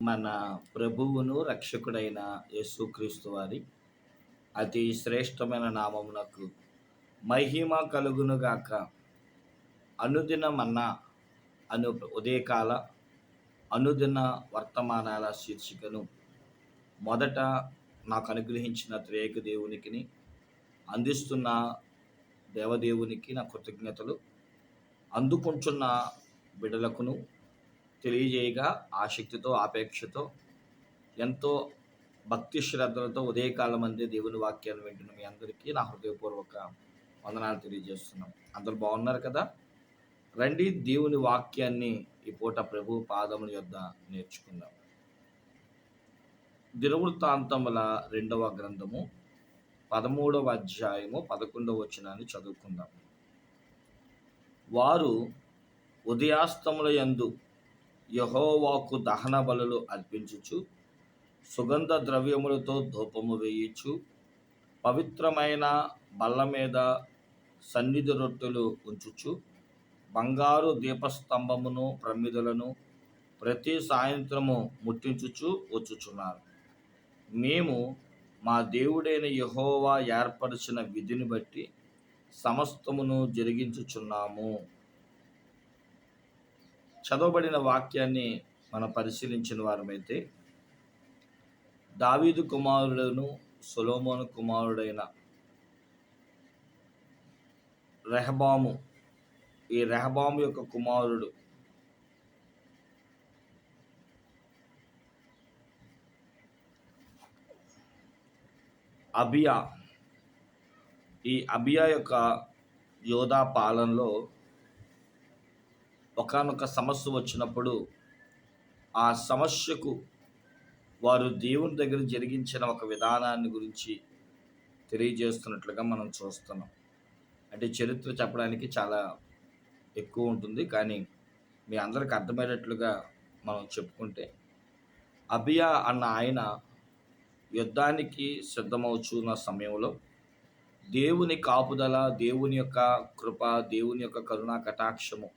మన ప్రభువును రక్షకుడైన యేసుక్రీస్తు వారి అతి శ్రేష్టమైన నామమునకు మహిమ కలుగునుగాక అనుదిన మన్నా అను ఉదయకాల అనుదిన వర్తమానాల శీర్షికను మొదట నాకు అనుగ్రహించిన త్రేక దేవునికి అందిస్తున్న దేవదేవునికి నా కృతజ్ఞతలు. అందుకుంటున్న బిడలకును తెలియజేయగా ఆసక్తితో ఆపేక్షతో ఎంతో భక్తి శ్రద్ధలతో ఉదయకాలం అందే దేవుని వాక్యాన్ని వింటున్న మీ అందరికీ నా హృదయపూర్వక వందనాలు తెలియజేస్తున్నాం. అందరు బాగున్నారు కదా? రండి దేవుని వాక్యాన్ని ఈ పూట ప్రభు పాదముల యొద్ద నేర్చుకుందాం. దినవృత్తాంతముల రెండవ గ్రంథము పదమూడవ అధ్యాయము పదకొండవ వచనాన్ని చదువుకుందాం. వారు ఉదయాస్తముల యందు యహోవాకు దహన బలులు అర్పించుచు సుగంధ ద్రవ్యములతో ధూపము వేయచ్చు పవిత్రమైన బల్ల మీద సన్నిధి రొట్టెలు ఉంచుచు బంగారు దీపస్తంభమును ప్రమిదలను ప్రతి సాయంత్రము ముట్టించుచు వచ్చుచున్నారు. మేము మా దేవుడైన యహోవా ఏర్పరిచిన విధిని బట్టి సమస్తమును జరిగించుచున్నాము. చదవబడిన వాక్యాన్ని మనం పరిశీలించిన వారమైతే దావీదు కుమారుడును సొలోమోను కుమారుడైన రెహబాము ఈ రెహబాము యొక్క కుమారుడు అబియా. ఈ అబియా యొక్క యోధా పాలనలో ఒకనొక సమస్య వచ్చినప్పుడు ఆ సమస్యకు వారు దేవుని దగ్గర జరిగించిన ఒక విధానాన్ని గురించి తెలియజేస్తున్నట్లుగా మనం చూస్తున్నాం. అంటే చరిత్ర చెప్పడానికి చాలా ఎక్కువ ఉంటుంది. కానీ మీ అందరికి అర్థమయ్యేటట్లుగా మనం చెప్పుకుంటే అభియా అన్న ఆయన యుద్ధానికి సిద్ధమవుచున్న సమయంలో దేవుని కాపుదల దేవుని యొక్క కృప దేవుని యొక్క కరుణా కటాక్షము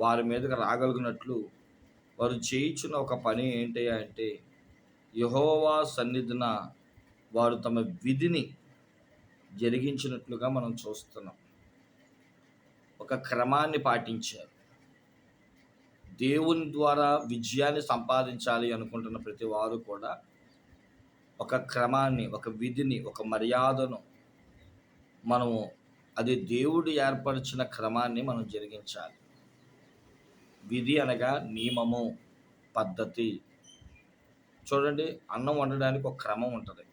వారి మీదకి రాగలిగినట్లు వారు చేయించిన ఒక పని ఏంటి అంటే యహోవా సన్నిధిన వారు తమ విధిని జరిగించినట్లుగా మనం చూస్తున్నాం. ఒక క్రమాన్ని పాటించారు. దేవుని ద్వారా విజయాన్ని సంపాదించాలి అనుకుంటున్న ప్రతి వారు కూడా ఒక క్రమాన్ని ఒక విధిని ఒక మర్యాదను మనము అది దేవుడు ఏర్పరిచిన క్రమాన్ని మనం జరిగించాలి. విధి అనగా నియమము పద్ధతి. చూడండి అన్నం వండడానికి ఒక క్రమం ఉంటుంది.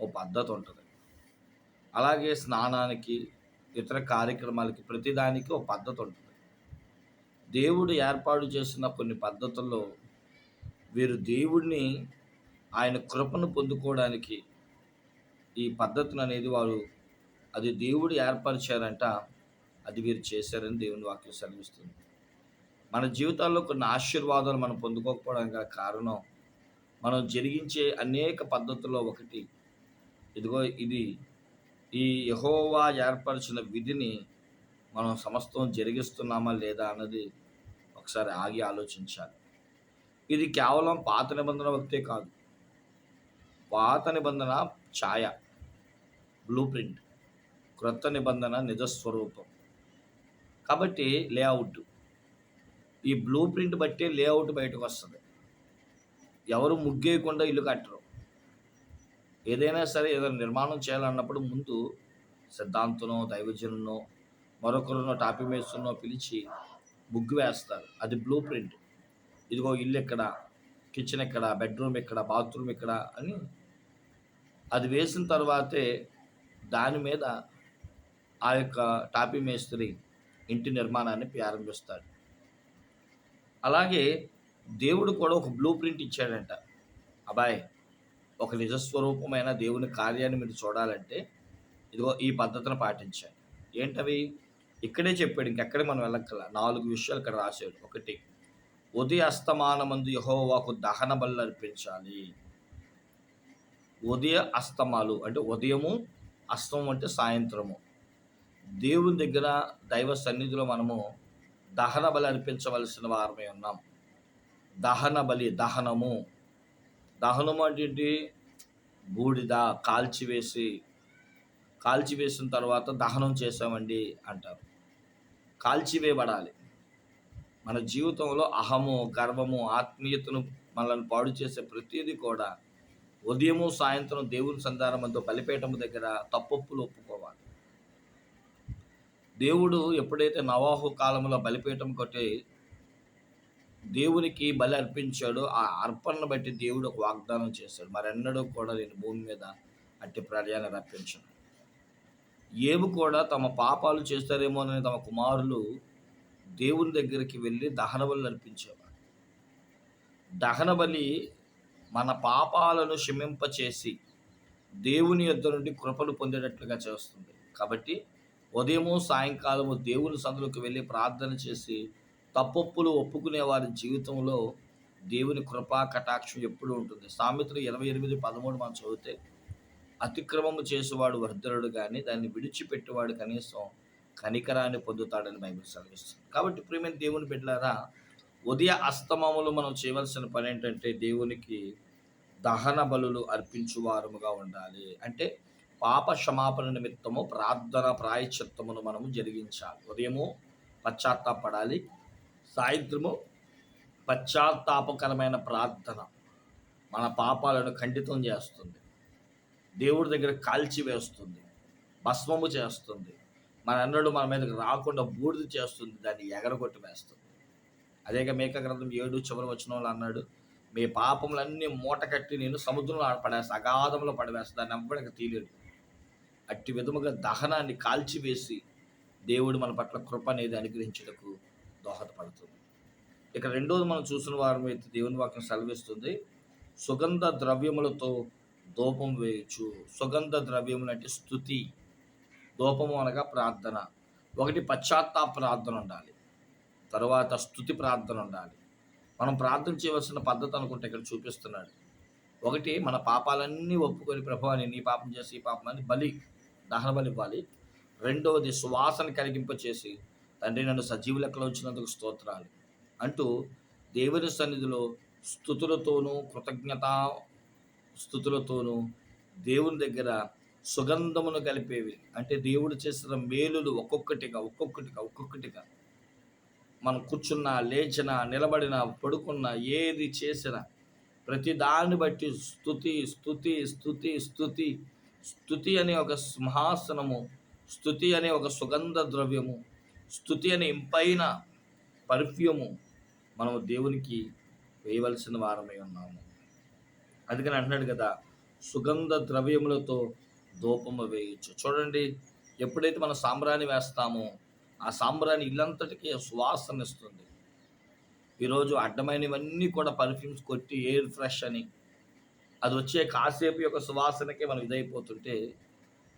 ఓ పద్ధతి ఉంటుంది. అలాగే స్నానానికి ఇతర కార్యక్రమాలకి ప్రతిదానికి ఒక పద్ధతి ఉంటుంది. దేవుడు ఏర్పాటు చేసిన కొన్ని పద్ధతుల్లో వీరు దేవుడిని ఆయన కృపను పొందుకోవడానికి ఈ పద్ధతిని అనేది వారు అది దేవుడు ఏర్పరిచారంట అది వీరు చేశారని దేవుని వాక్యం సెలవిస్తుంది. మన జీవితాల్లో కొన్ని ఆశీర్వాదాలు మనం పొందుకోకపోవడానికి గల కారణం మనం జరిగించే అనేక పద్ధతుల్లో ఒకటి. ఇదిగో ఇది. ఈ యహోవా ఏర్పరిచిన విధిని మనం సమస్తం జరిగిస్తున్నామా లేదా అన్నది ఒకసారి ఆగి ఆలోచించాలి. ఇది కేవలం పాత నిబంధన వ్యక్తే కాదు. పాత నిబంధన ఛాయ బ్లూ ప్రింట్ క్రొత్త నిబంధన నిజస్వరూపం. కాబట్టి లేఅవుట్ ఈ బ్లూ ప్రింట్ బట్టే లేఅవుట్ బయటకు వస్తుంది. ఎవరు ముగ్గేయకుండా ఇల్లు కట్టరు. ఏదైనా సరే ఏదైనా నిర్మాణం చేయాలన్నప్పుడు ముందు సిద్ధాంతనో దైవజనునో మరొకరునో టాపీ మేస్తున్నో పిలిచి ముగ్గు వేస్తారు. అది బ్లూ ప్రింట్. ఇదిగో ఇల్లు ఎక్కడ కిచెన్ ఎక్కడ బెడ్రూమ్ ఎక్కడ బాత్రూమ్ ఎక్కడ అని అది వేసిన తర్వాతే దాని మీద ఆ యొక్క టాపీ మేస్త్రి ఇంటి నిర్మాణాన్ని ప్రారంభిస్తాడు. అలాగే దేవుడు కూడా ఒక బ్లూ ప్రింట్ ఇచ్చాడంట. అబ్బాయి ఒక నిజస్వరూపమైన దేవుని కార్యాన్ని మీరు చూడాలంటే ఇదిగో ఈ పద్ధతిని పాటించాలి ఏంటవి? ఇక్కడే చెప్పాడు ఇంకెక్కడే మనం వెళ్ళక్కల నాలుగు విషయాలు ఇక్కడ రాశాడు. ఒకటి ఉదయ అస్తమానమందు యహోవాకు దహన బలు అర్పించాలి. ఉదయ అస్తమాలు అంటే ఉదయము అస్తమం అంటే సాయంత్రము. దేవుని దగ్గర దైవ సన్నిధిలో మనము దహన బలి అర్పించవలసిన వారమే ఉన్నాం. దహన బలి దహనము. దహనము అంటే ఏంటి? బూడిద కాల్చివేసి కాల్చివేసిన తర్వాత దహనం చేసామండి అంటారు. కాల్చివేయబడాలి మన జీవితంలో అహము గర్వము ఆత్మీయతను మనల్ని పాడు చేసే ప్రతిదీ కూడా ఉదయము సాయంత్రం దేవుని సంధానం బలిపేటము దగ్గర తప్పొప్పులు ఒప్పుకోవాలి. దేవుడు ఎప్పుడైతే నవాహు కాలంలో బలిపీఠం కొట్టి దేవునికి బలి అర్పించాడో ఆ అర్పణను బట్టి దేవుడు ఒక వాగ్దానం చేశాడు. మరెన్నడూ కూడా నేను భూమి మీద అట్టి ప్రళయాన్ని రప్పించను ఏవి కూడా తమ పాపాలు చేస్తారేమోనని తమ కుమారులు దేవుని దగ్గరికి వెళ్ళి దహన బలి అర్పించేవారు. దహన బలి మన పాపాలను క్షమింపచేసి దేవుని యొద్ద నుండి కృపలు పొందేటట్లుగా చేస్తుంది. కాబట్టి ఉదయము సాయంకాలము దేవుని సందులోకి వెళ్ళి ప్రార్థన చేసి తప్పొప్పులు ఒప్పుకునే వారి జీవితంలో దేవుని కృపా కటాక్షం ఎప్పుడు ఉంటుంది. సామెతలు ఇరవై ఎనిమిది పదమూడు మనం చదివితే అతిక్రమము చేసేవాడు వర్ధనుడు కానీ దాన్ని విడిచిపెట్టేవాడు కనీసం కనికరాన్ని పొందుతాడని బైబిల్ సెలవిస్తుంది. కాబట్టి ప్రేమైన దేవుని బిడ్డలారా ఉదయ అస్తమములు మనం చేయవలసిన పని ఏంటంటే దేవునికి దహన బలులు అర్పించువారముగా ఉండాలి. అంటే పాప క్షమాపణ నిమిత్తము ప్రార్థన ప్రాయచిత్తమును మనము జరిగించాలి. ఉదయము పశ్చాత్తాపడాలి సాయంత్రము పశ్చాత్తాపకరమైన ప్రార్థన మన పాపాలను ఖండితం చేస్తుంది. దేవుడి దగ్గర కాల్చివేస్తుంది భస్మము చేస్తుంది. మన అన్నడు మన మీదకి రాకుండా బూడిద చేస్తుంది దాన్ని ఎగరగొట్టి వేస్తుంది. అదేగా మేక గ్రంథం ఏడు చివరి వచ్చిన వాళ్ళు అన్నాడు మీ పాపములన్నీ మూట కట్టి నేను సముద్రంలో పడేస్తా అగాధంలో పడవేస్తా దాన్ని ఎవ్వడికి తీయలేదు. అట్టి విధముగా దహనాన్ని కాల్చివేసి దేవుడు మన పట్ల కృప అనేది అనుగ్రహించుటకు దోహదపడుతుంది. ఇక రెండోది మనం చూసిన వారం అయితే దేవుని వాక్యం సెలవిస్తుంది సుగంధ ద్రవ్యములతో దూపం వేయచ్చు సుగంధ ద్రవ్యములు అంటే స్థుతి దూపము అనగా ప్రార్థన. ఒకటి పశ్చాత్తాప ప్రార్థన ఉండాలి తర్వాత స్థుతి ప్రార్థన ఉండాలి. మనం ప్రార్థన చేయవలసిన పద్ధతి అనుకుంటే ఇక్కడ చూపిస్తున్నాడు. ఒకటి మన పాపాలన్నీ ఒప్పుకొని ప్రభావాన్ని నీ పాపం చేసి ఈ పాపం అని బలి దహనబలి ఇవ్వాలి రెండవది సువాసన కలిగింప చేసి తండ్రి నన్ను సజీవ లెక్కలో ఉంచినందుకు స్తోత్రాలు అంటూ దేవుని సన్నిధిలో స్థుతులతోనూ కృతజ్ఞత స్థుతులతోనూ దేవుని దగ్గర సుగంధమును కలిపేవి. అంటే దేవుడు చేసిన మేలులు ఒక్కొక్కటిగా ఒక్కొక్కటిగా ఒక్కొక్కటిగా. మనం కూర్చున్నా లేచినా నిలబడినా పడుకున్నా ఏది చేసినా ప్రతి దాన్ని బట్టి స్థుతి స్థుతి స్థుతి స్థుతి స్థుతి అనే ఒక సింహాసనము స్థుతి అనే ఒక సుగంధ ద్రవ్యము స్థుతి అనే ఇంపైన పర్ఫ్యూము మనము దేవునికి వేయవలసిన వారమై ఉన్నాము. అందుకని అంటున్నాడు కదా సుగంధ ద్రవ్యములతో ధూపము వేయచ్చు చూడండి ఎప్పుడైతే మనం సాంబ్రాణి వేస్తామో ఆ సాంబ్రాణి ఇల్లంతటికీ సువాసన ఇస్తుంది. ఈరోజు అడ్డమైనవన్నీ కూడా పర్ఫ్యూమ్స్ కొట్టి ఎయిర్ ఫ్రెష్ అని అది వచ్చే కాసేపు యొక్క సువాసనకే మనం ఇదైపోతుంటే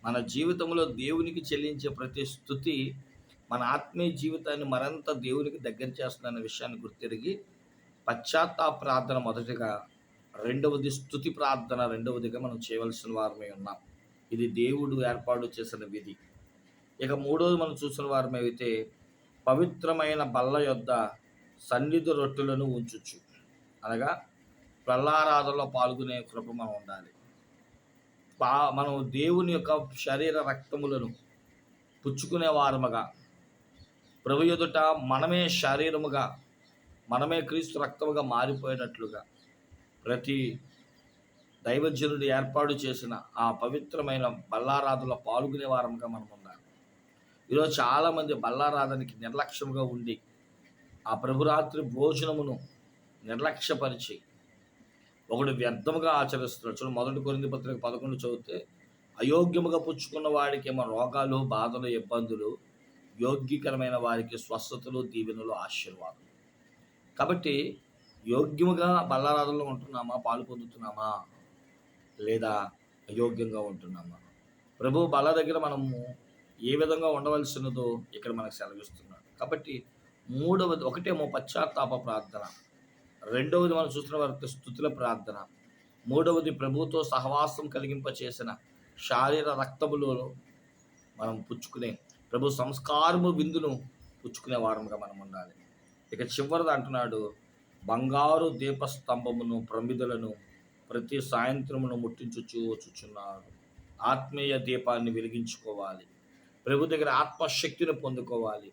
మన జీవితంలో దేవునికి చెల్లించే ప్రతి స్థుతి మన ఆత్మీయ జీవితాన్ని మరింత దేవునికి దగ్గర చేస్తుందన్న విషయాన్ని గుర్తిరిగి పశ్చాత్తాప ప్రార్థన మొదటిగా రెండవది స్థుతి ప్రార్థన రెండవదిగా మనం చేయవలసిన వారమే ఉన్నాం. ఇది దేవుడు ఏర్పాటు చేసిన విధి. ఇక మూడవది మనం చూసిన వారమే అయితే పవిత్రమైన బల్ల యొద్ద సన్నిధి రొట్టెలను ఉంచుచ్చు అనగా ప్రల్లారాధనలో పాల్గొనే కృప మనం ఉండాలి. పా మనం దేవుని యొక్క శరీర రక్తములను పుచ్చుకునే వారముగా ప్రభు ఎదుట మనమే శరీరముగా మనమే క్రీస్తు రక్తముగా మారిపోయినట్లుగా ప్రతి దైవజనుడు ఏర్పాటు చేసిన ఆ పవిత్రమైన బల్లారాధనలో పాల్గొనే వారముగా మనం ఉన్నాం ఈరోజు చాలామంది బల్లారాధనకి నిర్లక్ష్యంగా ఉండి ఆ ప్రభురాత్రి భోజనమును నిర్లక్ష్యపరిచి ఒకడు వ్యర్థముగా ఆచరిస్తున్నాడు. చూడు మొదటి కొరింది పత్రిక పదకొండు చదివితే అయోగ్యముగా పుచ్చుకున్న వాడికి ఏమో రోగాలు బాధలు ఇబ్బందులు యోగ్యకరమైన వారికి స్వస్థతలు దీవెనలు ఆశీర్వాదం. కాబట్టి యోగ్యముగా బల్లారాధనలో ఉంటున్నామా? పాలు పొందుతున్నామా? లేదా అయోగ్యంగా ఉంటున్నామా? ప్రభు బల్ల దగ్గర మనము ఏ విధంగా ఉండవలసినదో ఇక్కడ మనకు సెలవిస్తున్నాడు. కాబట్టి మూడవది ఒకటేమో పశ్చాత్తాప ప్రార్థన. రెండవది మనం చూస్తున్న వారి స్థుతుల ప్రార్థన. మూడవది ప్రభుతో సహవాసం కలిగింప చేసిన శారీర రక్తములో మనం పుచ్చుకునే ప్రభు సంస్కారము విందును పుచ్చుకునే వారముగా మనం ఉండాలి. ఇక చివరిది అంటున్నాడు బంగారు దీపస్తంభమును ప్రమిదలను ప్రతి సాయంత్రమును ముట్టించు వచ్చుచున్నారు ఆత్మీయ దీపాన్ని వెలిగించుకోవాలి. ప్రభు దగ్గర ఆత్మశక్తిని పొందుకోవాలి.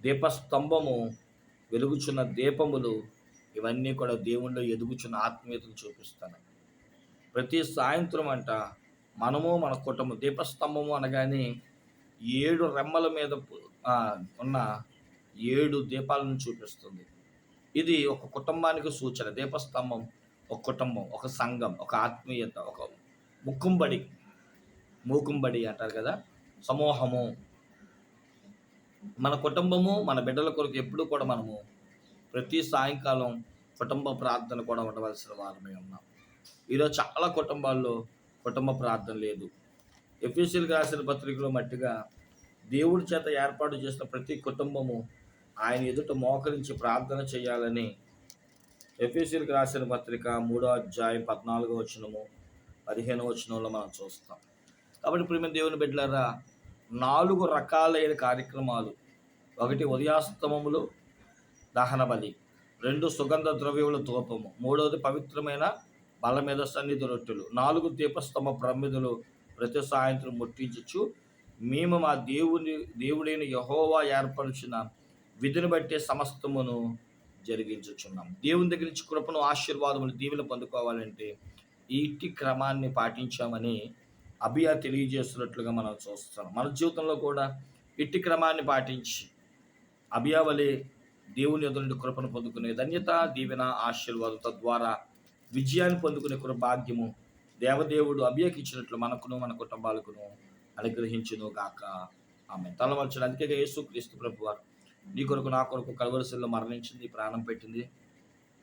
దీపస్తంభము వెలుగుచున్న దీపములు ఇవన్నీ కూడా దేవుణ్ణి ఎదుగుచున్న ఆత్మీయతను చూపిస్తాను. ప్రతి సాయంత్రం అంట మనము మన కుటుంబం దీపస్తంభము అనగానే ఏడు రెమ్మల మీద ఉన్న ఏడు దీపాలను చూపిస్తుంది. ఇది ఒక కుటుంబానికి సూచన. దీపస్తంభం ఒక కుటుంబం ఒక సంఘం ఒక ఆత్మీయత ఒక ముక్కుంబడి మూకుంబడి అంటారు కదా సమూహము. మన కుటుంబము మన బిడ్డల కొరకు ఎప్పుడు కూడా మనము ప్రతి సాయంకాలం కుటుంబ ప్రార్థన కూడా ఉండవలసిన వారమే ఉన్నాం. ఈరోజు చాలా కుటుంబాల్లో కుటుంబ ప్రార్థన లేదు. ఎఫీసీలకు రాసిన పత్రికలో మట్టిగా దేవుడి చేత ఏర్పాటు చేసిన ప్రతి కుటుంబము ఆయన ఎదుట మోకరించి ప్రార్థన చేయాలని ఎఫీసీలకు రాసిన పత్రిక మూడో అధ్యాయం పద్నాలుగో వచనము పదిహేనో వచనంలో మనం చూస్తాం. కాబట్టి ప్రేమ దేవుని బిడ్డలారా నాలుగు రకాలైన కార్యక్రమాలు. ఒకటి ఉదయాస్తమములు దహన బలి. రెండు సుగంధ ద్రవ్యముల ధూపము. మూడవది పవిత్రమైన బల మీద సన్నిధి రొట్టెలు. నాలుగు దీపస్తంభ ప్రమిదలు ప్రతి సాయంత్రం ముట్టించచ్చు మేము మా దేవుని దేవుడైన యహోవా ఏర్పరిచిన విధిని బట్టి సమస్తమును జరిగించుచున్నాం. దేవుని దగ్గర నుంచి కృపను ఆశీర్వాదములు దీవులు పొందుకోవాలంటే ఈ ఇట్టి క్రమాన్ని పాటించామని అభియా తెలియజేస్తున్నట్లుగా మనం చూస్తున్నాం. మన జీవితంలో కూడా ఇట్టి క్రమాన్ని పాటించి అభియా వలె దేవుని ఎదురు కృపను పొందుకునే ధన్యత దీవెన ఆశీర్వాదం తద్వారా విజయాన్ని పొందుకునే కృప భాగ్యము దేవదేవుడు అభియకించినట్లు మనకును మన కుటుంబాలకును అనుగ్రహించును గాక. ఆమె తలమర్చడం అందుకే యేసు క్రీస్తు ప్రభు వారు నీ కొరకు నా కొరకు కలవరిశల్లో మరణించింది ప్రాణం పెట్టింది.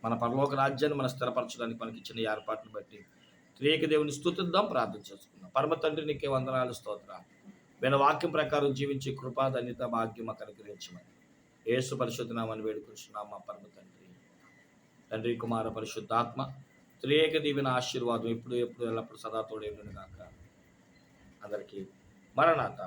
మన పరలోక రాజ్యాన్ని మన స్థిరపరచడానికి మనకి ఇచ్చిన ఏర్పాటును బట్టి త్రియేక దేవుని స్థుతిద్దాం ప్రార్థన చేసుకుందాం. పరమ తండ్రి నీకే వందనాలు స్తోత్రాలు. వీళ్ళ వాక్యం ప్రకారం జీవించే కృపా ధన్యత భాగ్యం మాకు అనుగ్రహించమని ఏసు పరిశుద్ధనామని వేడుకుంటున్నాం మా పరమ తండ్రి. తండ్రి కుమార పరిశుద్ధాత్మ త్రియేక దీవెన ఆశీర్వాదం ఎప్పుడు ఎప్పుడు ఎల్లప్పుడు సదా తోడే కాక అందరికీ మరణాత